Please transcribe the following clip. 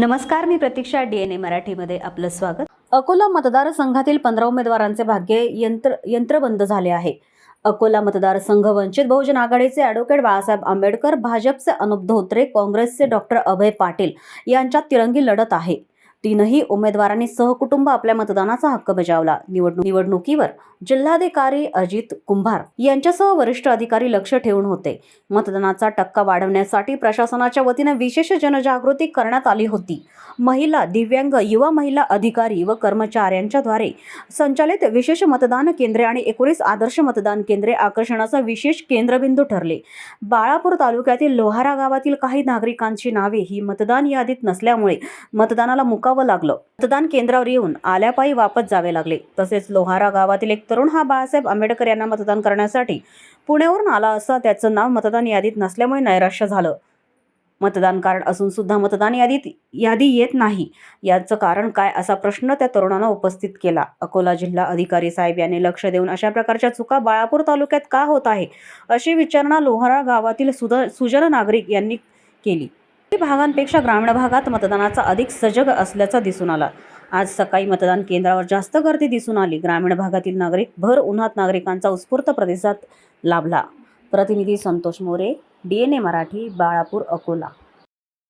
नमस्कार मी प्रतीक्षा D N ए मराठीमध्ये आपलं स्वागत. अकोला मतदारसंघातील पंधरा उमेदवारांचे भाग्य यंत्र यंत्रबंद झाले आहे. अकोला मतदारसंघ वंचित बहुजन आघाडीचे ॲडव्होकेट बाळासाहेब आंबेडकर भाजपचे अनुप धोत्रे काँग्रेसचे डॉक्टर अभय पाटील यांच्यात तिरंगी लढत आहे. तीनही उमेदवारांनी सहकुटुंब आपल्या मतदानाचा हक्क बजावला. निवडणूक निवडणुकीवर जिल्हाधिकारी अजित कुंभार यांच्यासह वरिष्ठ अधिकारी लक्ष ठेवून होते. मतदानाचा टक्का वाढवण्यासाठी प्रशासनाच्या वतीने विशेष जनजागृती करण्यात आली होती. महिला दिव्यांग युवा महिला अधिकारी व कर्मचाऱ्यांच्याद्वारे संचालित विशेष मतदान केंद्रे आणि एकोणीस आदर्श मतदान केंद्रे आकर्षणाचा विशेष केंद्रबिंदू ठरले. बाळापूर तालुक्यातील लोहारा गावातील काही नागरिकांची नावे ही मतदान यादीत नसल्यामुळे मतदानाला मुकावं लागलं. मतदान केंद्रावर येऊन आल्यापायी वापस जावे लागले. तसेच लोहारा गावातील एक तरुण हा बाळासाहेब आंबेडकर यांना मतदान करण्यासाठी पुण्यावरून आला असता त्याचं नाव मतदान यादीत नसल्यामुळे नैराश्य झालं. मतदान कार्ड असून सुद्धा मतदान यादीत यादी येत नाही. याचं कारण काय असा प्रश्न त्या तरुणानं उपस्थित केला. अकोला जिल्हा अधिकारी साहेब यांनी लक्ष देऊन अशा प्रकारच्या चुका बाळापूर तालुक्यात का होत आहे? अशी विचारणा लोहारा गावातील सुद सुजन नागरिक यांनी केली. भागांपेक्षा ग्रामीण भागात मतदानाचा अधिक सजग असल्याचा दिसून आला. आज सकाळी मतदान केंद्रावर जास्त गर्दी दिसून आली. ग्रामीण भागातील नागरिक भर उन्हात नागरिकांचा उत्स्फूर्त प्रतिसाद लाभला. प्रतिनिधी Santosh More D N A Marathi Balapur Akola.